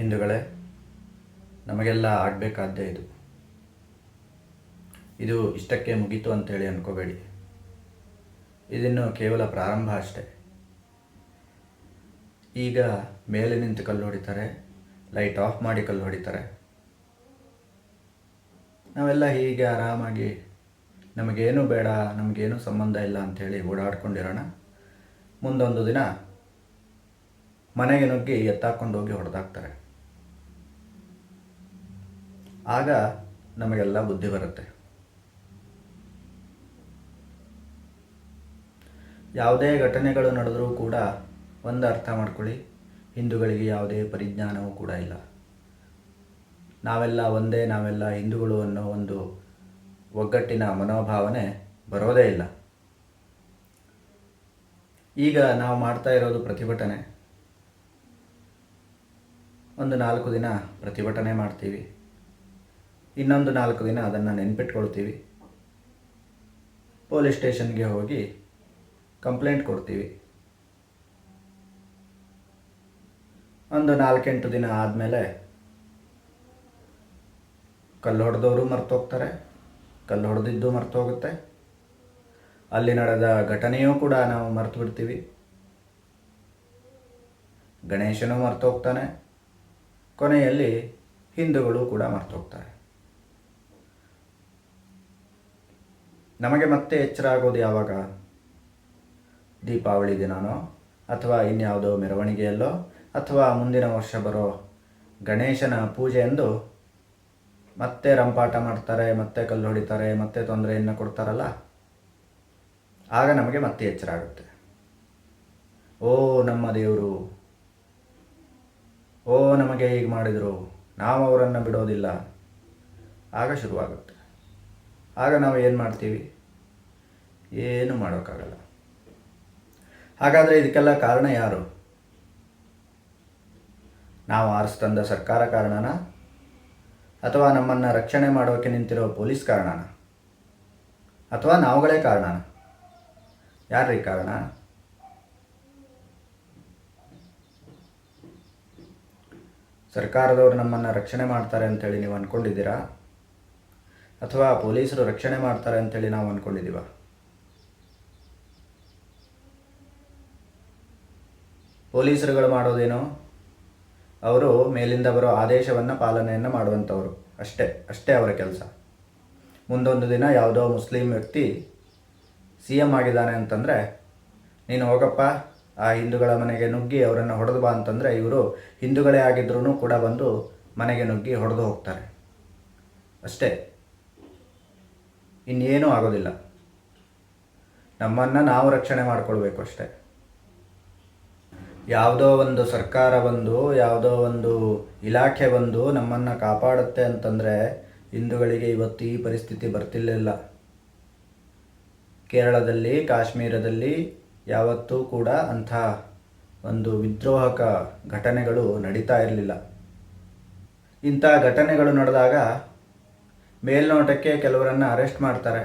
ಹಿಂದೂಗಳೇ, ನಮಗೆಲ್ಲ ಆಗಬೇಕಾದ್ದೇ ಇದು. ಇದು ಇಷ್ಟಕ್ಕೆ ಮುಗೀತು ಅಂತೇಳಿ ಅನ್ಕೋಬೇಡಿ. ಇದಿನ್ನು ಕೇವಲ ಪ್ರಾರಂಭ ಅಷ್ಟೆ. ಈಗ ಮೇಲೆ ನಿಂತು ಕಲ್ಲು ಹೊಡಿತಾರೆ, ಲೈಟ್ ಆಫ್ ಮಾಡಿ ಕಲ್ಲು ಹೊಡಿತಾರೆ. ನಾವೆಲ್ಲ ಹೀಗೆ ಆರಾಮಾಗಿ ನಮಗೇನು ಬೇಡ, ನಮಗೇನು ಸಂಬಂಧ ಇಲ್ಲ ಅಂಥೇಳಿ ಓಡಾಡ್ಕೊಂಡಿರೋಣ. ಮುಂದೊಂದು ದಿನ ಮನೆಗೆ ನುಗ್ಗಿ ಎತ್ತಾಕೊಂಡು ಹೋಗಿ ಹೊಡೆದಾಕ್ತಾರೆ. ಆಗ ನಮಗೆಲ್ಲ ಬುದ್ಧಿ ಬರುತ್ತೆ. ಯಾವುದೇ ಘಟನೆಗಳು ನಡೆದರೂ ಕೂಡ ಒಂದು ಅರ್ಥ ಮಾಡ್ಕೊಳ್ಳಿ, ಹಿಂದೂಗಳಿಗೆ ಯಾವುದೇ ಪರಿಜ್ಞಾನವೂ ಕೂಡ ಇಲ್ಲ. ನಾವೆಲ್ಲ ಒಂದೇ, ನಾವೆಲ್ಲ ಹಿಂದೂಗಳು ಅನ್ನೋ ಒಂದು ಒಗ್ಗಟ್ಟಿನ ಮನೋಭಾವನೆ ಬರೋದೇ ಇಲ್ಲ. ಈಗ ನಾವು ಮಾಡ್ತಾ ಇರೋದು ಪ್ರತಿಭಟನೆ. ಒಂದು ನಾಲ್ಕು ದಿನ ಪ್ರತಿಭಟನೆ ಮಾಡ್ತೀವಿ. ಇನ್ನೊಂದು ನಾಲ್ಕು ದಿನ ಅದನ್ನು ನೆನ್ಪಿಟ್ಕೊಳ್ತೀವಿ. ಪೊಲೀಸ್ ಸ್ಟೇಷನ್ಗೆ ಹೋಗಿ ಕಂಪ್ಲೇಂಟ್ ಕೊಡ್ತೀವಿ. ಒಂದು ನಾಲ್ಕೆಂಟು ದಿನ ಆದಮೇಲೆ ಕಲ್ಲು ಹೊಡೆದವರು ಮರ್ತೋಗ್ತಾರೆ, ಕಲ್ಲು ಹೊಡೆದಿದ್ದು ಮರ್ತೋಗುತ್ತೆ. ಅಲ್ಲಿ ನಡೆದ ಘಟನೆಯೂ ಕೂಡ ನಾವು ಮರ್ತು ಬಿಡ್ತೀವಿ ಗಣೇಶನೂ ಮರ್ತೋಗ್ತಾನೆ. ಕೊನೆಯಲ್ಲಿ ಹಿಂದೂಗಳು ಕೂಡ ಮರ್ತೋಗ್ತಾರೆ. ನಮಗೆ ಮತ್ತೆ ಎಚ್ಚರ ಆಗೋದು ಯಾವಾಗ? ದೀಪಾವಳಿ ದಿನನೋ ಅಥವಾ ಇನ್ಯಾವುದೋ ಮೆರವಣಿಗೆಯಲ್ಲೋ? ಅಥವಾ ಮುಂದಿನ ವರ್ಷ ಬರೋ ಗಣೇಶನ ಪೂಜೆಯಂದು ಮತ್ತೆ ರಂಪಾಟ ಮಾಡ್ತಾರೆ, ಮತ್ತೆ ಕಲ್ಲು ಹೊಡಿತಾರೆ, ಮತ್ತೆ ತೊಂದರೆಯನ್ನು ಕೊಡ್ತಾರಲ್ಲ? ಆಗ ನಮಗೆ ಮತ್ತೆ ಎಚ್ಚರ ಆಗುತ್ತೆ ಓ ನಮ್ಮ ದೇವರು, ಓ ನಮಗೆ ಹೀಗೆ ಮಾಡಿದರು, ನಾವು ಅವರನ್ನು ಬಿಡೋದಿಲ್ಲ. ಆಗ ಶುರುವಾಗುತ್ತೆ. ಆಗ ನಾವು ಏನು ಮಾಡ್ತೀವಿ? ಏನು ಮಾಡೋಕ್ಕಾಗಲ್ಲ. ಹಾಗಾದರೆ ಇದಕ್ಕೆಲ್ಲ ಕಾರಣ ಯಾರು? ನಾವು ಆರಿಸ್ತಂದ ಸರ್ಕಾರ ಕಾರಣನ? ಅಥವಾ ನಮ್ಮನ್ನು ರಕ್ಷಣೆ ಮಾಡೋಕ್ಕೆ ನಿಂತಿರೋ ಪೊಲೀಸ್ ಕಾರಣನ? ಅಥವಾ ನಾವುಗಳೇ ಕಾರಣನ? ಯಾರ್ರಿ ಕಾರಣ? ಸರ್ಕಾರದವರು ನಮ್ಮನ್ನು ರಕ್ಷಣೆ ಮಾಡ್ತಾರೆ ಅಂತೇಳಿ ನೀವು ಅಂದ್ಕೊಂಡಿದ್ದೀರಾ ಅಥವಾ ಪೊಲೀಸರು ರಕ್ಷಣೆ ಮಾಡ್ತಾರೆ ಅಂತೇಳಿ ನಾವು ಅಂದ್ಕೊಂಡಿದ್ದೀವ ಪೊಲೀಸರುಗಳು ಮಾಡೋದೇನು? ಅವರು ಮೇಲಿಂದ ಬರೋ ಆದೇಶವನ್ನು ಪಾಲನೆಯನ್ನು ಮಾಡುವಂಥವ್ರು. ಅಷ್ಟೇ ಅಷ್ಟೇ ಅವರ ಕೆಲಸ. ಮುಂದೊಂದು ದಿನ ಯಾವುದೋ ಮುಸ್ಲಿಂ ವ್ಯಕ್ತಿ ಸಿ ಎಂ ಆಗಿದ್ದಾನೆ ಅಂತಂದರೆ, ನೀನು ಹೋಗಪ್ಪ, ಆ ಹಿಂದೂಗಳ ಮನೆಗೆ ನುಗ್ಗಿ ಅವರನ್ನು ಹೊಡೆದು ಬಾ ಅಂತಂದರೆ ಇವರು ಹಿಂದೂಗಳೇ ಆಗಿದ್ರೂ ಕೂಡ ಬಂದು ಮನೆಗೆ ನುಗ್ಗಿ ಹೊಡೆದು ಹೋಗ್ತಾರೆ. ಅಷ್ಟೇ. ಇನ್ನೇನೂ ಆಗೋದಿಲ್ಲ. ನಮ್ಮನ್ನು ನಾವು ರಕ್ಷಣೆ ಮಾಡಿಕೊಳ್ಬೇಕು ಅಷ್ಟೇ. ಯಾವುದೋ ಒಂದು ಸರ್ಕಾರ ಬಂದು, ಯಾವುದೋ ಒಂದು ಇಲಾಖೆ ಬಂದು ನಮ್ಮನ್ನು ಕಾಪಾಡುತ್ತೆ ಅಂತಂದರೆ ಹಿಂದೂಗಳಿಗೆ ಇವತ್ತು ಈ ಪರಿಸ್ಥಿತಿ ಬರ್ತಿರಲಿಲ್ಲ ಕೇರಳದಲ್ಲಿ, ಕಾಶ್ಮೀರದಲ್ಲಿ ಯಾವತ್ತೂ ಕೂಡ ಅಂಥ ಒಂದು ವಿದ್ರೋಹಕ ಘಟನೆಗಳು ನಡೀತಾ ಇರಲಿಲ್ಲ. ಇಂಥ ಘಟನೆಗಳು ನಡೆದಾಗ ಮೇಲ್ನೋಟಕ್ಕೆ ಕೆಲವರನ್ನು ಅರೆಸ್ಟ್ ಮಾಡ್ತಾರೆ.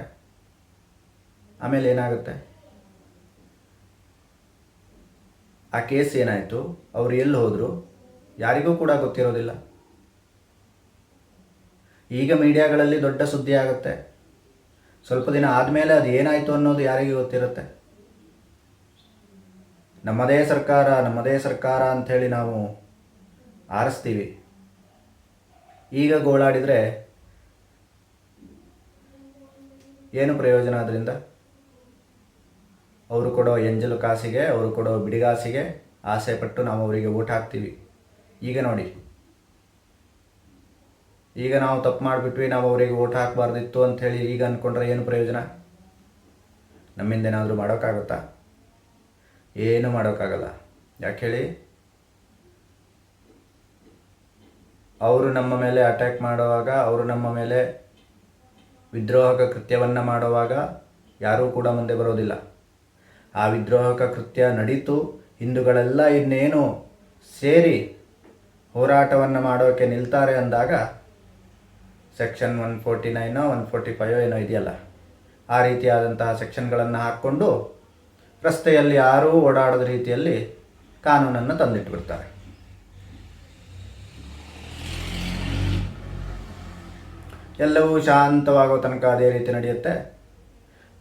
ಆಮೇಲೆ ಏನಾಗುತ್ತೆ? ಆ ಕೇಸ್ ಏನಾಯಿತು? ಅವರು ಎಲ್ಲಿ ಹೋದರು? ಯಾರಿಗೂ ಕೂಡ ಗೊತ್ತಿರೋದಿಲ್ಲ. ಈಗ ಮೀಡಿಯಾಗಳಲ್ಲಿ ದೊಡ್ಡ ಸುದ್ದಿ ಆಗುತ್ತೆ. ಸ್ವಲ್ಪ ದಿನ ಆದಮೇಲೆ ಅದು ಏನಾಯಿತು ಅನ್ನೋದು ಯಾರಿಗೂ ಗೊತ್ತಿರುತ್ತೆ. ನಮ್ಮದೇ ಸರ್ಕಾರ ನಮ್ಮದೇ ಸರ್ಕಾರ ಅಂಥೇಳಿ ನಾವು ಆರಿಸ್ತೀವಿ. ಈಗ ಗೋಳಾಡಿದರೆ ಏನು ಪ್ರಯೋಜನ ಅದರಿಂದ ಅವರು ಕೊಡೋ ಎಂಜಲು ಕಾಸಿಗೆ, ಅವರು ಕೊಡೋ ಬಿಡಿಗಾಸಿಗೆ ಆಸೆ ಪಟ್ಟು ನಾವು ಅವರಿಗೆ ಊಟ ಹಾಕ್ತೀವಿ. ಈಗ ನೋಡಿ. ಈಗ ನಾವು ತಪ್ಪು ಮಾಡಿಬಿಟ್ವಿ, ನಾವು ಅವರಿಗೆ ಓಟ್ ಹಾಕಬಾರ್ದಿತ್ತು ಅಂಥೇಳಿ ಈಗ ಅಂದ್ಕೊಂಡ್ರೆ ಏನು ಪ್ರಯೋಜನ? ನಮ್ಮಿಂದ ಏನಾದರೂ ಮಾಡೋಕ್ಕಾಗುತ್ತಾ? ಏನು ಮಾಡೋಕ್ಕಾಗಲ್ಲ. ಯಾಕೆ ಹೇಳಿ? ಅವರು ನಮ್ಮ ಮೇಲೆ ಅಟ್ಯಾಕ್ ಮಾಡುವಾಗ, ಅವರು ನಮ್ಮ ಮೇಲೆ ವಿದ್ರೋಹಕ ಕೃತ್ಯವನ್ನು ಮಾಡುವಾಗ ಯಾರೂ ಕೂಡ ಮುಂದೆ ಬರೋದಿಲ್ಲ. ಆ ವಿದ್ರೋಹಕ ಕೃತ್ಯ ನಡೀತು. ಹಿಂದೂಗಳೆಲ್ಲ ಇನ್ನೇನು ಸೇರಿ ಹೋರಾಟವನ್ನು ಮಾಡೋಕೆ ನಿಲ್ತಾರೆ ಅಂದಾಗ ಸೆಕ್ಷನ್ ಒನ್ ಫೋರ್ಟಿ ನೈನೋ ಒನ್ ಫೋರ್ಟಿ ಫೈವೋ ಏನೋ ಇದೆಯಲ್ಲ, ಆ ರೀತಿಯಾದಂತಹ ಸೆಕ್ಷನ್ಗಳನ್ನು ಹಾಕ್ಕೊಂಡು ರಸ್ತೆಯಲ್ಲಿ ಯಾರೂ ಓಡಾಡದ ರೀತಿಯಲ್ಲಿ ಕಾನೂನನ್ನು ತಂದಿಟ್ಬಿಡ್ತಾರೆ. ಎಲ್ಲವೂ ಶಾಂತವಾಗೋ ತನಕ ಅದೇ ರೀತಿ ನಡೆಯುತ್ತೆ.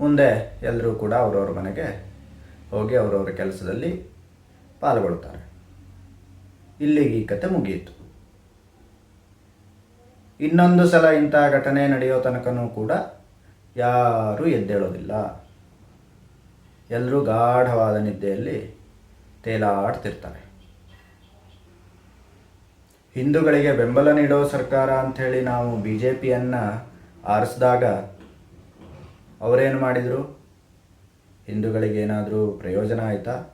ಮುಂದೆ ಎಲ್ಲರೂ ಕೂಡ ಅವರವ್ರ ಮನೆಗೆ ಹೋಗಿ ಅವರವರ ಕೆಲಸದಲ್ಲಿ ಪಾಲ್ಗೊಳ್ತಾರೆ. ಇಲ್ಲಿಗೆ ಈ ಕತೆ ಮುಗಿಯಿತು. ಇನ್ನೊಂದು ಸಲ ಇಂಥ ಘಟನೆ ನಡೆಯೋ ತನಕನೂ ಕೂಡ ಯಾರೂ ಎದ್ದೇಳೋದಿಲ್ಲ. ಎಲ್ಲರೂ ಗಾಢವಾದ ನಿದ್ದೆಯಲ್ಲಿ ತೇಲಾಡ್ತಿರ್ತಾರೆ. ಹಿಂದೂಗಳಿಗೆ ಬೆಂಬಲ ನೀಡೋ ಸರ್ಕಾರ ಅಂಥೇಳಿ ನಾವು ಬಿ ಜೆ ಪಿಯನ್ನು ಆರಿಸಿದಾಗ ಅವರೇನು ಮಾಡಿದರು? ಹಿಂದೂಗಳಿಗೆ ಏನಾದರೂ ಪ್ರಯೋಜನ ಆಯಿತಾ?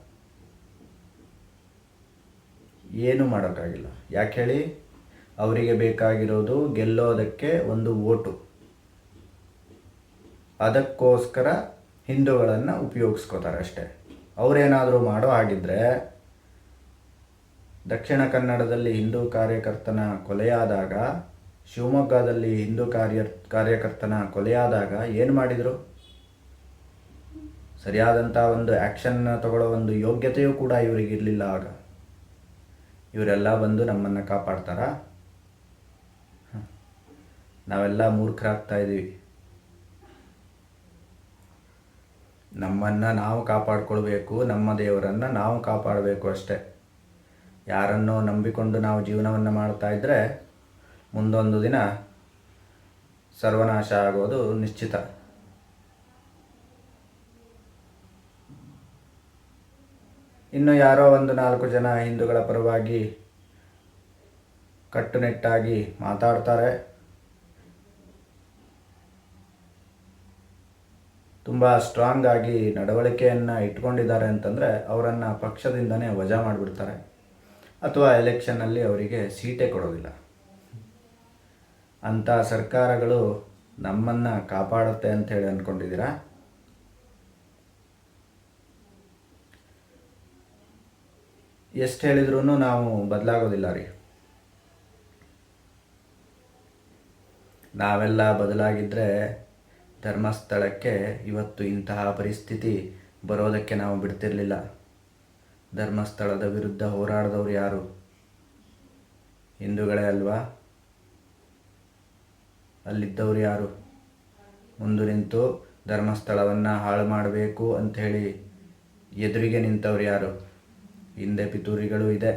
ಏನೂ ಮಾಡೋಕ್ಕಾಗಿಲ್ಲ. ಯಾಕೆ ಹೇಳಿ? ಅವರಿಗೆ ಬೇಕಾಗಿರೋದು ಗೆಲ್ಲೋದಕ್ಕೆ ಒಂದು ಓಟು. ಅದಕ್ಕೋಸ್ಕರ ಹಿಂದೂಗಳನ್ನು ಉಪಯೋಗಿಸ್ಕೋತಾರೆ ಅಷ್ಟೇ. ಅವರೇನಾದರೂ ಮಾಡೋ ಹಾಗಿದ್ರೆ ದಕ್ಷಿಣ ಕನ್ನಡದಲ್ಲಿ ಹಿಂದೂ ಕಾರ್ಯಕರ್ತನ ಕೊಲೆಯಾದಾಗ, ಶಿವಮೊಗ್ಗದಲ್ಲಿ ಹಿಂದೂ ಕಾರ್ಯ, ಕಾರ್ಯಕರ್ತನ ಕೊಲೆಯಾದಾಗ ಏನು ಮಾಡಿದರು? ಸರಿಯಾದಂಥ ಒಂದು ಆ್ಯಕ್ಷನ್ನ ತಗೊಳ್ಳೋ ಒಂದು ಯೋಗ್ಯತೆಯೂ ಕೂಡ ಇವರಿಗಿರಲಿಲ್ಲ ಆಗ. ಇವರೆಲ್ಲ ಬಂದು ನಮ್ಮನ್ನು ಕಾಪಾಡ್ತಾರ? ನಾವೆಲ್ಲ ಮೂರ್ಖರಾಗ್ತಾ ಇದ್ದೀವಿ ನಮ್ಮನ್ನು ನಾವು ಕಾಪಾಡ್ಕೊಳ್ಬೇಕು, ನಮ್ಮ ದೇವರನ್ನು ನಾವು ಕಾಪಾಡಬೇಕು ಅಷ್ಟೇ. ಯಾರನ್ನೋ ನಂಬಿಕೊಂಡು ನಾವು ಜೀವನವನ್ನು ಮಾಡ್ತಾ ಇದ್ದರೆ ಮುಂದೊಂದು ದಿನ ಸರ್ವನಾಶ ಆಗೋದು ನಿಶ್ಚಿತ. ಇನ್ನು ಯಾರೋ ಒಂದು ನಾಲ್ಕು ಜನ ಹಿಂದೂಗಳ ಪರವಾಗಿ ಕಟ್ಟುನಿಟ್ಟಾಗಿ ಮಾತಾಡ್ತಾರೆ. ತುಂಬ ಸ್ಟ್ರಾಂಗ್ ಆಗಿ ನಡವಳಿಕೆಯನ್ನು ಇಟ್ಕೊಂಡಿದ್ದಾರೆ ಅಂತಂದರೆ ಅವರನ್ನು ಪಕ್ಷದಿಂದನೇ ವಜಾ ಮಾಡಿಬಿಡ್ತಾರೆ. ಅಥವಾ ಎಲೆಕ್ಷನ್ನಲ್ಲಿ ಅವರಿಗೆ ಸೀಟೇ ಕೊಡೋದಿಲ್ಲ. ಅಂಥ ಸರ್ಕಾರಗಳು ನಮ್ಮನ್ನು ಕಾಪಾಡುತ್ತೆ ಅಂತ ಹೇಳಿ ಅಂದ್ಕೊಂಡಿದ್ದೀರಾ ಎಷ್ಟು ಹೇಳಿದ್ರೂ ನಾವು ಬದಲಾಗೋದಿಲ್ಲ ರೀ. ನಾವೆಲ್ಲ ಬದಲಾಗಿದ್ದರೆ ಧರ್ಮಸ್ಥಳಕ್ಕೆ ಇವತ್ತು ಇಂತಹ ಪರಿಸ್ಥಿತಿ ಬರೋದಕ್ಕೆ ನಾವು ಬಿಡ್ತಿರಲಿಲ್ಲ. ಧರ್ಮಸ್ಥಳದ ವಿರುದ್ಧ ಹೋರಾಡಿದವರು ಯಾರು? ಹಿಂದೂಗಳೇ ಅಲ್ವಾ? ಅಲ್ಲಿದ್ದವರು ಯಾರು? ಮುಂದೆ ನಿಂತು ಧರ್ಮಸ್ಥಳವನ್ನು ಹಾಳು ಮಾಡಬೇಕು ಅಂಥೇಳಿ ಎದುರಿಗೆ ನಿಂತವ್ರು ಯಾರು? ಹಿಂದೆ ಪಿತೂರಿಗಳು ಇದೆ,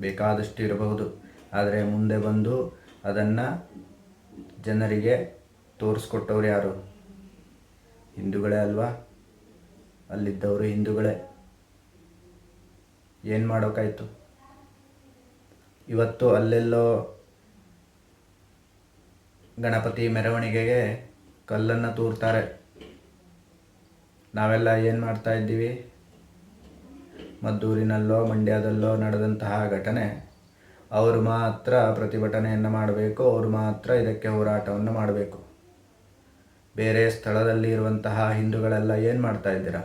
ಬೇಕಾದಷ್ಟು ಇರಬಹುದು. ಆದರೆ ಮುಂದೆ ಬಂದು ಅದನ್ನು ಜನರಿಗೆ ತೋರಿಸ್ಕೊಟ್ಟವ್ರು ಯಾರು? ಹಿಂದೂಗಳೇ ಅಲ್ವಾ? ಅಲ್ಲಿದ್ದವರು ಹಿಂದೂಗಳೇ. ಏನು ಮಾಡೋಕ್ಕಾಯ್ತು ಇವತ್ತು ಅಲ್ಲೆಲ್ಲೋ ಗಣಪತಿ ಮೆರವಣಿಗೆಗೆ ಕಲ್ಲನ್ನು ತೂರ್ತಾರೆ. ನಾವೆಲ್ಲ ಏನು ಮಾಡ್ತಾ ಇದ್ದೀವಿ? ಮದ್ದೂರಿನಲ್ಲೋ, ಮಂಡ್ಯದಲ್ಲೋ ನಡೆದಂತಹ ಘಟನೆ. ಅವರು ಮಾತ್ರ ಪ್ರತಿಭಟನೆಯನ್ನು ಮಾಡಬೇಕು, ಅವರು ಮಾತ್ರ ಇದಕ್ಕೆ ಹೋರಾಟವನ್ನು ಮಾಡಬೇಕು. ಬೇರೆ ಸ್ಥಳದಲ್ಲಿ ಇರುವಂತಹ ಹಿಂದೂಗಳೆಲ್ಲ ಏನು ಮಾಡ್ತಾ ಇದ್ದೀರಾ?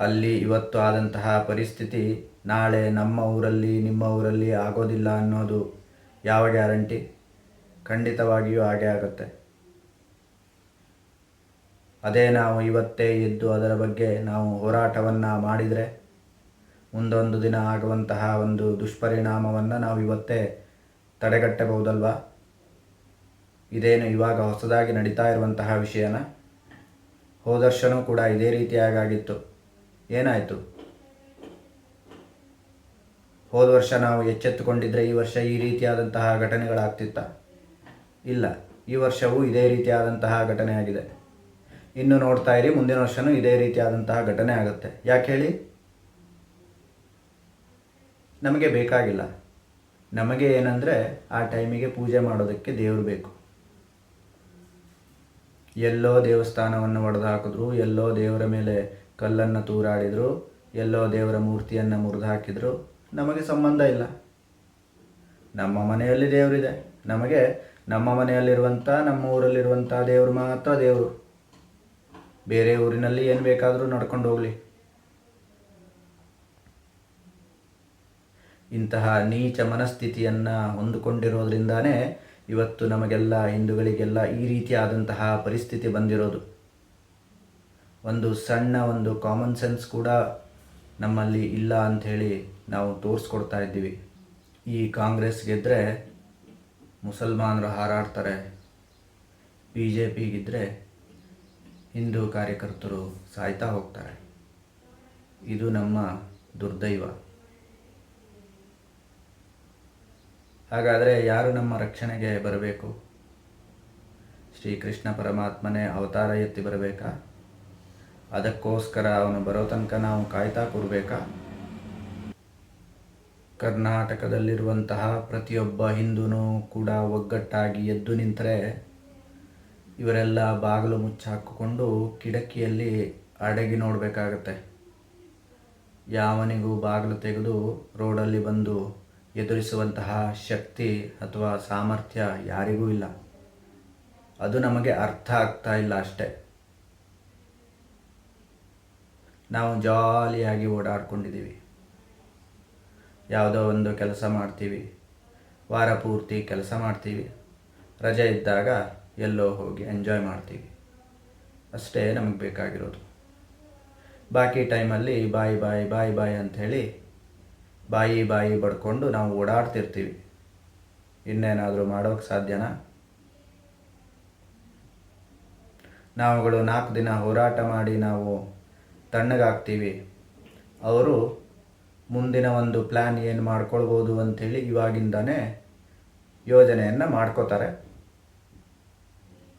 ಅಲ್ಲಿ ಇವತ್ತು ಆದಂತಹ ಪರಿಸ್ಥಿತಿ, ನಾಳೆ ನಮ್ಮ ಊರಲ್ಲಿ, ನಿಮ್ಮ ಊರಲ್ಲಿ ಆಗೋದಿಲ್ಲ ಅನ್ನೋದು ಯಾವ ಗ್ಯಾರಂಟಿ? ಖಂಡಿತವಾಗಿಯೂ ಹಾಗೆ ಆಗುತ್ತೆ. ಅದೇ ನಾವು ಇವತ್ತೇ ಎದ್ದು ಅದರ ಬಗ್ಗೆ ನಾವು ಹೋರಾಟವನ್ನು ಮಾಡಿದರೆ ಮುಂದೊಂದು ದಿನ ಆಗುವಂತಹ ಒಂದು ದುಷ್ಪರಿಣಾಮವನ್ನು ನಾವು ಇವತ್ತೇ ತಡೆಗಟ್ಟಬಹುದಲ್ವಾ? ಇದೇನು ಇವಾಗ ಹೊಸದಾಗಿ ನಡೀತಾ ಇರುವಂತಹ ವಿಷಯನ? ಹೋದರ್ಶನೂ ಕೂಡ ಇದೇ ರೀತಿಯಾಗಿತ್ತು ಏನಾಯಿತು? ಹೋದ ವರ್ಷ ನಾವು ಎಚ್ಚೆತ್ತುಕೊಂಡಿದ್ದರೆ ಈ ವರ್ಷ ಈ ರೀತಿಯಾದಂತಹ ಘಟನೆಗಳಾಗ್ತಿತ್ತ? ಇಲ್ಲ, ಈ ವರ್ಷವೂ ಇದೇ ರೀತಿಯಾದಂತಹ ಘಟನೆ ಆಗಿದೆ. ಇನ್ನು ನೋಡ್ತಾ ಇರಿ, ಮುಂದಿನ ವರ್ಷವೂ ಇದೇ ರೀತಿಯಾದಂತಹ ಘಟನೆ ಆಗುತ್ತೆ. ಯಾಕೆ ಹೇಳಿ? ನಮಗೆ ಬೇಕಾಗಿಲ್ಲ. ನಮಗೆ ಏನಂದರೆ ಆ ಟೈಮಿಗೆ ಪೂಜೆ ಮಾಡೋದಕ್ಕೆ ದೇವರು ಬೇಕು. ಎಲ್ಲೋ ದೇವಸ್ಥಾನವನ್ನು ಒಡೆದು ಹಾಕಿದ್ರು ಎಲ್ಲೋ ದೇವರ ಮೇಲೆ ಕಲ್ಲನ್ನು ತೂರಾಡಿದರು, ಎಲ್ಲೋ ದೇವರ ಮೂರ್ತಿಯನ್ನು ಮುರಿದು ಹಾಕಿದ್ರು ನಮಗೆ ಸಂಬಂಧ ಇಲ್ಲ. ನಮ್ಮ ಮನೆಯಲ್ಲಿ ದೇವರಿದೆ. ನಮಗೆ ನಮ್ಮ ಮನೆಯಲ್ಲಿರುವಂಥ ನಮ್ಮ ಊರಲ್ಲಿರುವಂಥ ದೇವರು ಮಾತ್ರ ದೇವರು. ಬೇರೆ ಊರಿನಲ್ಲಿ ಏನು ಬೇಕಾದರೂ ನಡ್ಕೊಂಡು ಹೋಗಲಿ. ಇಂತಹ ನೀಚ ಮನಸ್ಥಿತಿಯನ್ನು ಹೊಂದಿಕೊಂಡಿರೋದ್ರಿಂದಾನೇ ಇವತ್ತು ನಮಗೆಲ್ಲ ಹಿಂದೂಗಳಿಗೆಲ್ಲ ಈ ರೀತಿಯಾದಂತಹ ಪರಿಸ್ಥಿತಿ ಬಂದಿರೋದು. ಒಂದು ಸಣ್ಣ ಒಂದು ಕಾಮನ್ ಸೆನ್ಸ್ ಕೂಡ ನಮ್ಮಲ್ಲಿ ಇಲ್ಲ ಅಂಥೇಳಿ ನಾವು ತೋರಿಸ್ಕೊಡ್ತಾ ಇದ್ದೀವಿ. ಈ ಕಾಂಗ್ರೆಸ್ ಗೆದ್ದರೆ ಮುಸಲ್ಮಾನರು ಹಾರಾಡ್ತಾರೆ ಬಿ ಜೆ ಪಿಗಿದ್ದರೆ ಹಿಂದೂ ಕಾರ್ಯಕರ್ತರು ಸಾಯ್ತಾ ಹೋಗ್ತಾರೆ. ಇದು ನಮ್ಮ ದುರ್ದೈವ. ಹಾಗಾದರೆ ಯಾರು ನಮ್ಮ ರಕ್ಷಣೆಗೆ ಬರಬೇಕು? ಶ್ರೀಕೃಷ್ಣ ಪರಮಾತ್ಮನೇ ಅವತಾರ ಎತ್ತಿ ಬರಬೇಕಾ? ಅದಕ್ಕೋಸ್ಕರ ಅವನು ಬರೋ ತನಕ ನಾವು ಕಾಯ್ತಾ ಕೂರಬೇಕಾ? ಕರ್ನಾಟಕದಲ್ಲಿರುವಂತಹ ಪ್ರತಿಯೊಬ್ಬ ಹಿಂದೂನೂ ಕೂಡ ಒಗ್ಗಟ್ಟಾಗಿ ಎದ್ದು ನಿಂತರೆ ಇವರೆಲ್ಲ ಬಾಗಿಲು ಮುಚ್ಚಾಕಿಕೊಂಡು ಕಿಟಕಿಯಲ್ಲಿ ಅಡಗಿ ನೋಡಬೇಕಾಗತ್ತೆ. ಯಾವನಿಗೂ ಬಾಗಿಲು ತೆಗೆದು ರೋಡಲ್ಲಿ ಬಂದು ಎದುರಿಸುವಂತಹ ಶಕ್ತಿ ಅಥವಾ ಸಾಮರ್ಥ್ಯ ಯಾರಿಗೂ ಇಲ್ಲ. ಅದು ನಮಗೆ ಅರ್ಥ ಆಗ್ತಾ ಇಲ್ಲ ಅಷ್ಟೆ. ನಾವು ಜಾಲಿಯಾಗಿ ಓಡಾಡ್ಕೊಂಡಿದ್ದೀವಿ. ಯಾವುದೋ ಒಂದು ಕೆಲಸ ಮಾಡ್ತೀವಿ. ವಾರ ಪೂರ್ತಿ ಕೆಲಸ ಮಾಡ್ತೀವಿ. ರಜೆ ಇದ್ದಾಗ ಎಲ್ಲೋ ಹೋಗಿ ಎಂಜಾಯ್ ಮಾಡ್ತೀವಿ. ಅಷ್ಟೇ ನಮಗೆ ಬೇಕಾಗಿರೋದು. ಬಾಕಿ ಟೈಮಲ್ಲಿ ಬಾಯಿ ಬಾಯಿ ಬಾಯಿ ಬಾಯಿ ಅಂಥೇಳಿ ಬಾಯಿ ಬಾಯಿ ಬಡ್ಕೊಂಡು ನಾವು ಓಡಾಡ್ತಿರ್ತೀವಿ. ಇನ್ನೇನಾದರೂ ಮಾಡೋಕ್ಕೆ ಸಾಧ್ಯನಾ? ನಾವುಗಳು ನಾಲ್ಕು ದಿನ ಹೋರಾಟ ಮಾಡಿ ನಾವು ತಣ್ಣಗಾಗ್ತೀವಿ. ಅವರು ಮುಂದಿನ ಒಂದು ಪ್ಲ್ಯಾನ್ ಏನು ಮಾಡ್ಕೊಳ್ಬೋದು ಅಂಥೇಳಿ ಇವಾಗಿಂದನೇ ಯೋಜನೆಯನ್ನು ಮಾಡ್ಕೋತಾರೆ.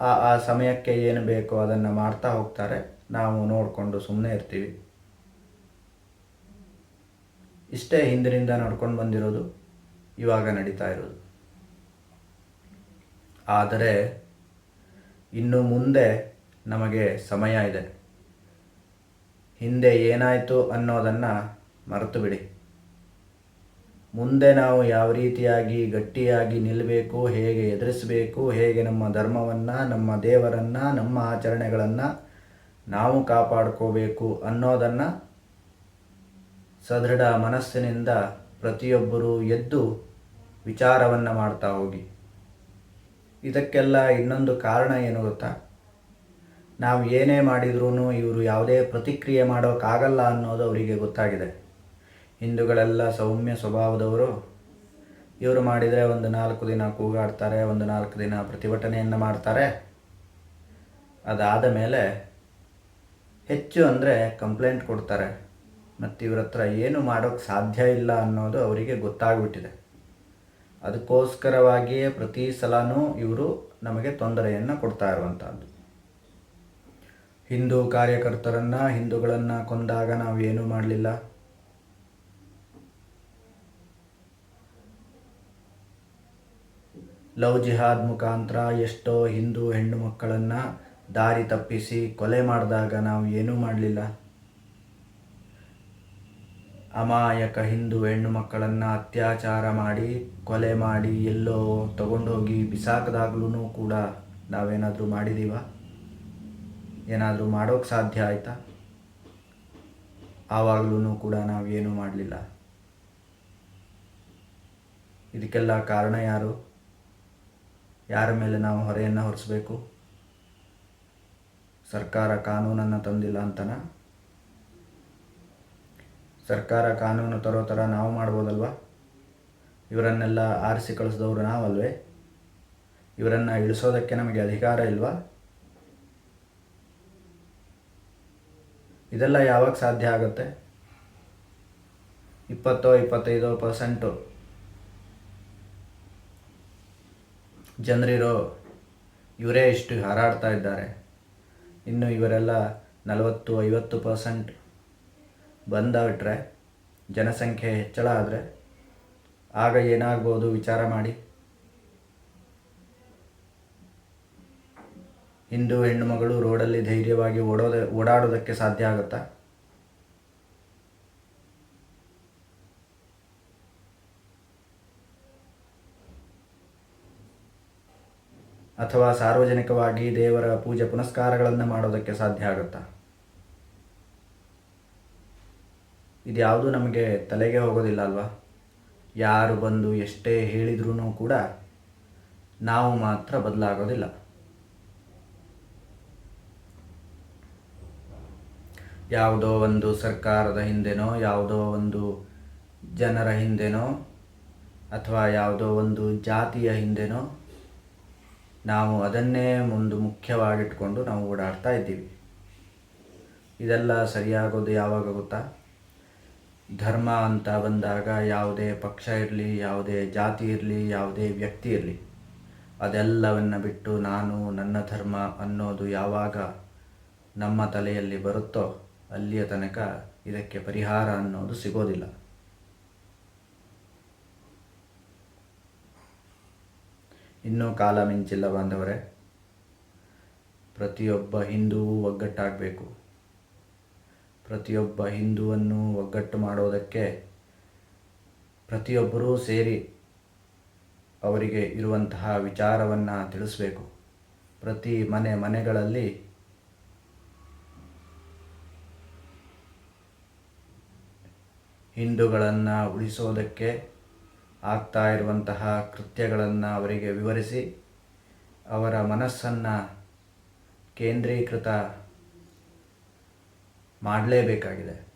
ಆ ಆ ಸಮಯಕ್ಕೆ ಏನು ಬೇಕೋ ಅದನ್ನು ಮಾಡ್ತಾ ಹೋಗ್ತಾರೆ. ನಾವು ನೋಡಿಕೊಂಡು ಸುಮ್ಮನೆ ಇರ್ತೀವಿ. ಇಷ್ಟೇ ಹಿಂದಿನಿಂದ ನಡ್ಕೊಂಡು ಬಂದಿರೋದು, ಇವಾಗ ನಡೀತಾ ಇರೋದು. ಆದರೆ, ಇನ್ನು ಮುಂದೆ ನಮಗೆ ಸಮಯ ಇದೆ. ಹಿಂದೆ ಏನಾಯಿತು ಅನ್ನೋದನ್ನು ಮರೆತು ಬಿಡಿ. ಮುಂದೆ ನಾವು ಯಾವ ರೀತಿಯಾಗಿ ಗಟ್ಟಿಯಾಗಿ ನಿಲ್ಲಬೇಕು ಹೇಗೆ ಎದುರಿಸಬೇಕು, ಹೇಗೆ ನಮ್ಮ ಧರ್ಮವನ್ನು, ನಮ್ಮ ದೇವರನ್ನು, ನಮ್ಮ ಆಚರಣೆಗಳನ್ನು ನಾವು ಕಾಪಾಡ್ಕೋಬೇಕು ಅನ್ನೋದನ್ನು ಸದೃಢ ಮನಸ್ಸಿನಿಂದ ಪ್ರತಿಯೊಬ್ಬರೂ ಎದ್ದು ವಿಚಾರವನ್ನು ಮಾಡ್ತಾ ಹೋಗಿ. ಇದಕ್ಕೆಲ್ಲ ಇನ್ನೊಂದು ಕಾರಣ ಏನು ಗೊತ್ತಾ? ನಾವು ಏನೇ ಮಾಡಿದ್ರೂ ಇವರು ಯಾವುದೇ ಪ್ರತಿಕ್ರಿಯೆ ಮಾಡೋಕ್ಕಾಗಲ್ಲ ಅನ್ನೋದು ಅವರಿಗೆ ಗೊತ್ತಾಗಿದೆ. ಹಿಂದೂಗಳೆಲ್ಲ ಸೌಮ್ಯ ಸ್ವಭಾವದವರು. ಇವರು ಮಾಡಿದರೆ ಒಂದು ನಾಲ್ಕು ದಿನ ಕೂಗಾಡ್ತಾರೆ, ಒಂದು ನಾಲ್ಕು ದಿನ ಪ್ರತಿಭಟನೆಯನ್ನು ಮಾಡ್ತಾರೆ. ಅದಾದ ಮೇಲೆ ಹೆಚ್ಚು ಅಂದರೆ ಕಂಪ್ಲೇಂಟ್ ಕೊಡ್ತಾರೆ. ಮತ್ತು ಇವ್ರ ಹತ್ರ ಏನು ಮಾಡೋಕ್ಕೆ ಸಾಧ್ಯ ಇಲ್ಲ ಅನ್ನೋದು ಅವರಿಗೆ ಗೊತ್ತಾಗ್ಬಿಟ್ಟಿದೆ. ಅದಕ್ಕೋಸ್ಕರವಾಗಿಯೇ ಪ್ರತಿ ಸಲನೂ ಇವರು ನಮಗೆ ತೊಂದರೆಯನ್ನು ಕೊಡ್ತಾ ಇರುವಂಥದ್ದು ಹಿಂದೂ ಕಾರ್ಯಕರ್ತರನ್ನು, ಹಿಂದೂಗಳನ್ನು ಕೊಂದಾಗ ನಾವು ಏನೂ ಮಾಡಲಿಲ್ಲ. ಲವ್ ಜಿಹಾದ್ ಮುಖಾಂತರ ಎಷ್ಟೋ ಹಿಂದೂ ಹೆಣ್ಣು ಮಕ್ಕಳನ್ನು ದಾರಿ ತಪ್ಪಿಸಿ ಕೊಲೆ ಮಾಡಿದಾಗ ನಾವು ಏನೂ ಮಾಡಲಿಲ್ಲ. ಅಮಾಯಕ ಹಿಂದೂ ಹೆಣ್ಣು ಮಕ್ಕಳನ್ನು ಅತ್ಯಾಚಾರ ಮಾಡಿ, ಕೊಲೆ ಮಾಡಿ, ಎಲ್ಲೋ ತಗೊಂಡೋಗಿ ಬಿಸಾಕದಾಗ್ಲೂ ಕೂಡ ನಾವೇನಾದರೂ ಮಾಡಿದ್ದೀವ ಏನಾದರೂ ಮಾಡೋಕ್ಕೆ ಸಾಧ್ಯ ಆಯಿತಾ? ಆವಾಗಲೂ ಕೂಡ ನಾವೇನೂ ಮಾಡಲಿಲ್ಲ. ಇದಕ್ಕೆಲ್ಲ ಕಾರಣ ಯಾರು? ಯಾರ ಮೇಲೆ ನಾವು ಹೊರೆಯನ್ನು ಹೊರಿಸಬೇಕು? ಸರ್ಕಾರ ಕಾನೂನನ್ನು ತಂದಿಲ್ಲ ಅಂತನ? ಸರ್ಕಾರ ಕಾನೂನು ತರೋ ಥರ ನಾವು ಮಾಡ್ಬೋದಲ್ವ? ಇವರನ್ನೆಲ್ಲ ಆರಿಸಿ ಕಳಿಸಿದವರು ನಾವಲ್ವೇ? ಇವರನ್ನು ಇಳಿಸೋದಕ್ಕೆ ನಮಗೆ ಅಧಿಕಾರ ಇಲ್ವಾ? ಇದೆಲ್ಲ ಯಾವಾಗ ಸಾಧ್ಯ ಆಗುತ್ತೆ? ಇಪ್ಪತ್ತೋ, ಇಪ್ಪತ್ತೈದೋ ಪರ್ಸೆಂಟು ಜನರಿರೋ, ಇವರೇ ಇಷ್ಟು ಹಾರಾಡ್ತಾ ಇದ್ದಾರೆ. ಇನ್ನು ಇವರೆಲ್ಲ ನಲವತ್ತು, ಐವತ್ತು ಪರ್ಸೆಂಟ್ ಬಂದಾಬಿಟ್ರೆ ಜನಸಂಖ್ಯೆ ಹೆಚ್ಚಳ ಆದರೆ, ಆಗ ಏನಾಗ್ಬೋದು ವಿಚಾರ ಮಾಡಿ? ಹಿಂದೂ ಹೆಣ್ಣು ಮಗಳು ರೋಡಲ್ಲಿ ಧೈರ್ಯವಾಗಿ ಓಡೋದ, ಓಡಾಡೋದಕ್ಕೆ ಸಾಧ್ಯ ಆಗುತ್ತಾ? ಅಥವಾ ಸಾರ್ವಜನಿಕವಾಗಿ ದೇವರ ಪೂಜೆ ಪುನಸ್ಕಾರಗಳನ್ನು ಮಾಡೋದಕ್ಕೆ ಸಾಧ್ಯ ಆಗುತ್ತಾ? ಇದ್ಯಾವುದು ನಮಗೆ ತಲೆಗೆ ಹೋಗೋದಿಲ್ಲ ಅಲ್ವಾ? ಯಾರು ಬಂದು ಎಷ್ಟೇ ಹೇಳಿದ್ರೂ ಕೂಡ ನಾವು ಮಾತ್ರ ಬದಲಾಗೋದಿಲ್ಲ. ಯಾವುದೋ ಒಂದು ಸರ್ಕಾರದ ಹಿಂದೆನೋ, ಯಾವುದೋ ಒಂದು ಜನರ ಹಿಂದೆನೋ, ಅಥವಾ ಯಾವುದೋ ಒಂದು ಜಾತಿಯ ಹಿಂದೆನೋ ನಾವು ಅದನ್ನೇ ಒಂದು ಮುಖ್ಯವಾಗಿಟ್ಕೊಂಡು ನಾವು ಓಡಾಡ್ತಾ ಇದ್ದೀವಿ. ಇದೆಲ್ಲ ಸರಿಯಾಗೋದು ಯಾವಾಗ ಗೊತ್ತಾ? ಧರ್ಮ ಅಂತ ಬಂದಾಗ ಯಾವುದೇ ಪಕ್ಷ ಇರಲಿ, ಯಾವುದೇ ಜಾತಿ ಇರಲಿ, ಯಾವುದೇ ವ್ಯಕ್ತಿ ಇರಲಿ, ಅದೆಲ್ಲವನ್ನು ಬಿಟ್ಟು ನಾನು ನನ್ನ ಧರ್ಮ ಅನ್ನೋದು ಯಾವಾಗ ನಮ್ಮ ತಲೆಯಲ್ಲಿ ಬರುತ್ತೋ ಅಲ್ಲಿಯ ತನಕ ಇದಕ್ಕೆ ಪರಿಹಾರ ಅನ್ನೋದು ಸಿಗೋದಿಲ್ಲ. ಇನ್ನೂ ಕಾಲ ಮಿಂಚಿಲ್ಲ ಬಾಂಧವರೇ. ಪ್ರತಿಯೊಬ್ಬ ಹಿಂದೂ ಒಗ್ಗಟ್ಟಾಗಬೇಕು. ಪ್ರತಿಯೊಬ್ಬ ಹಿಂದುವನ್ನು ಒಗ್ಗಟ್ಟು ಮಾಡೋದಕ್ಕೆ ಪ್ರತಿಯೊಬ್ಬರೂ ಸೇರಿ ಅವರಿಗೆ ಇರುವಂತಹ ವಿಚಾರವನ್ನು ತಿಳಿಸ್ಬೇಕು. ಪ್ರತಿ ಮನೆ ಮನೆಗಳಲ್ಲಿ ಹಿಂದೂಗಳನ್ನು ಉಳಿಸೋದಕ್ಕೆ ಆಗ್ತಾ ಇರುವಂತಹ ಕೃತ್ಯಗಳನ್ನು ಅವರಿಗೆ ವಿವರಿಸಿ ಅವರ ಮನಸ್ಸನ್ನು ಕೇಂದ್ರೀಕೃತ ಮಾಡಲೇಬೇಕಾಗಿದೆ.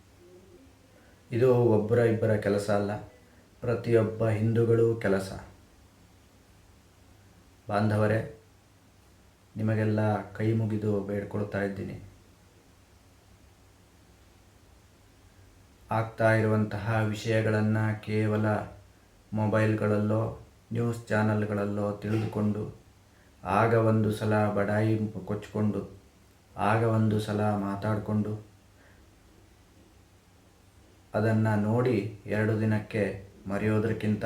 ಇದು ಒಬ್ಬರ ಇಬ್ಬರ ಕೆಲಸ ಅಲ್ಲ, ಪ್ರತಿಯೊಬ್ಬ ಹಿಂದೂಗಳು ಕೆಲಸ. ಬಾಂಧವರೇ, ನಿಮಗೆಲ್ಲ ಕೈ ಮುಗಿದು ಬೇಡ್ಕೊಳ್ತಾ ಇದ್ದೀನಿ. ಆಗ್ತಾ ಇರುವಂತಹ ವಿಷಯಗಳನ್ನು ಕೇವಲ ಮೊಬೈಲ್ಗಳಲ್ಲೋ, ನ್ಯೂಸ್ ಚಾನಲ್ಗಳಲ್ಲೋ ತಿಳಿದುಕೊಂಡು, ಆಗ ಒಂದು ಸಲ ಬಡಾಯಿ ಕೊಚ್ಕೊಂಡು ಆಗ ಒಂದು ಸಲ ಮಾತಾಡಿಕೊಂಡು, ಅದನ್ನು ನೋಡಿ ಎರಡು ದಿನಕ್ಕೆ ಮರೆಯೋದಕ್ಕಿಂತ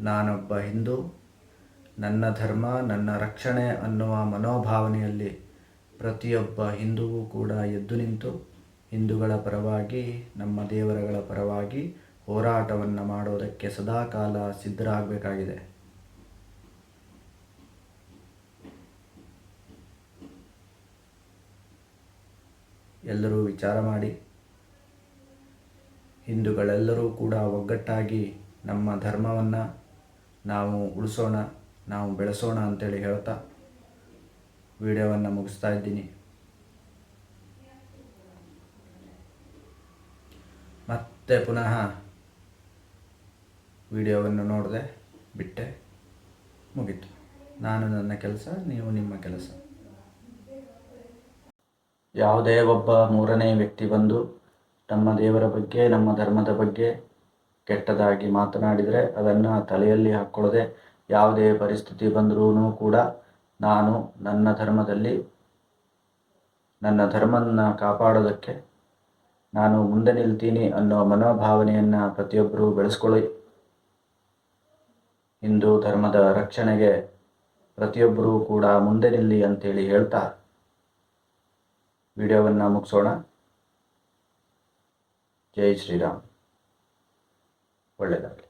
ನಾನೊಬ್ಬ ಹಿಂದೂ, ನನ್ನ ಧರ್ಮ, ನನ್ನ ರಕ್ಷಣೆ ಅನ್ನುವ ಮನೋಭಾವನೆಯಲ್ಲಿ ಪ್ರತಿಯೊಬ್ಬ ಹಿಂದೂವು ಕೂಡ ಎದ್ದು ನಿಂತು ಹಿಂದೂಗಳ ಪರವಾಗಿ, ನಮ್ಮ ದೇವರಗಳ ಪರವಾಗಿ ಹೋರಾಟವನ್ನು ಮಾಡೋದಕ್ಕೆ ಸದಾಕಾಲ ಸಿದ್ಧರಾಗಬೇಕಾಗಿದೆ. ಎಲ್ಲರೂ ವಿಚಾರ ಮಾಡಿ. ಹಿಂದೂಗಳೆಲ್ಲರೂ ಕೂಡ ಒಗ್ಗಟ್ಟಾಗಿ ನಮ್ಮ ಧರ್ಮವನ್ನು ನಾವು ಉಳಿಸೋಣ, ನಾವು ಬೆಳೆಸೋಣ ಅಂತೇಳಿ ಹೇಳ್ತಾ ವಿಡಿಯೋವನ್ನು ಮುಗಿಸ್ತಾ ಇದ್ದೀನಿ. ಮತ್ತೆ ಪುನಃ ವಿಡಿಯೋವನ್ನು ನೋಡಿದೆ ಬಿಟ್ಟೆ ಮುಗೀತು. ನಾನು ನನ್ನ ಕೆಲಸ, ನೀವು ನಿಮ್ಮ ಕೆಲಸ. ಯಾವುದೇ ಒಬ್ಬ ಮೂರನೇ ವ್ಯಕ್ತಿ ಬಂದು ನಮ್ಮ ದೇವರ ಬಗ್ಗೆ, ನಮ್ಮ ಧರ್ಮದ ಬಗ್ಗೆ ಕೆಟ್ಟದಾಗಿ ಮಾತನಾಡಿದರೆ ಅದನ್ನು ತಲೆಯಲ್ಲಿ ಹಾಕ್ಕೊಳ್ಳದೆ ಯಾವುದೇ ಪರಿಸ್ಥಿತಿ ಬಂದರೂ ಕೂಡ ನಾನು ನನ್ನ ಧರ್ಮದಲ್ಲಿ, ನನ್ನ ಧರ್ಮವನ್ನು ಕಾಪಾಡೋದಕ್ಕೆ ನಾನು ಮುಂದೆ ನಿಲ್ತೀನಿ ಅನ್ನೋ ಮನೋಭಾವನೆಯನ್ನು ಪ್ರತಿಯೊಬ್ಬರೂ ಬೆಳೆಸ್ಕೊಳ್ಳಿ. ಹಿಂದೂ ಧರ್ಮದ ರಕ್ಷಣೆಗೆ ಪ್ರತಿಯೊಬ್ಬರೂ ಕೂಡ ಮುಂದೆ ನಿಲ್ಲಿ ಅಂತೇಳಿ ಹೇಳ್ತಾ ವಿಡಿಯೋವನ್ನು ಮುಗಿಸೋಣ. ಜೈ ಶ್ರೀರಾಮ್. ಒಳ್ಳೆಯದ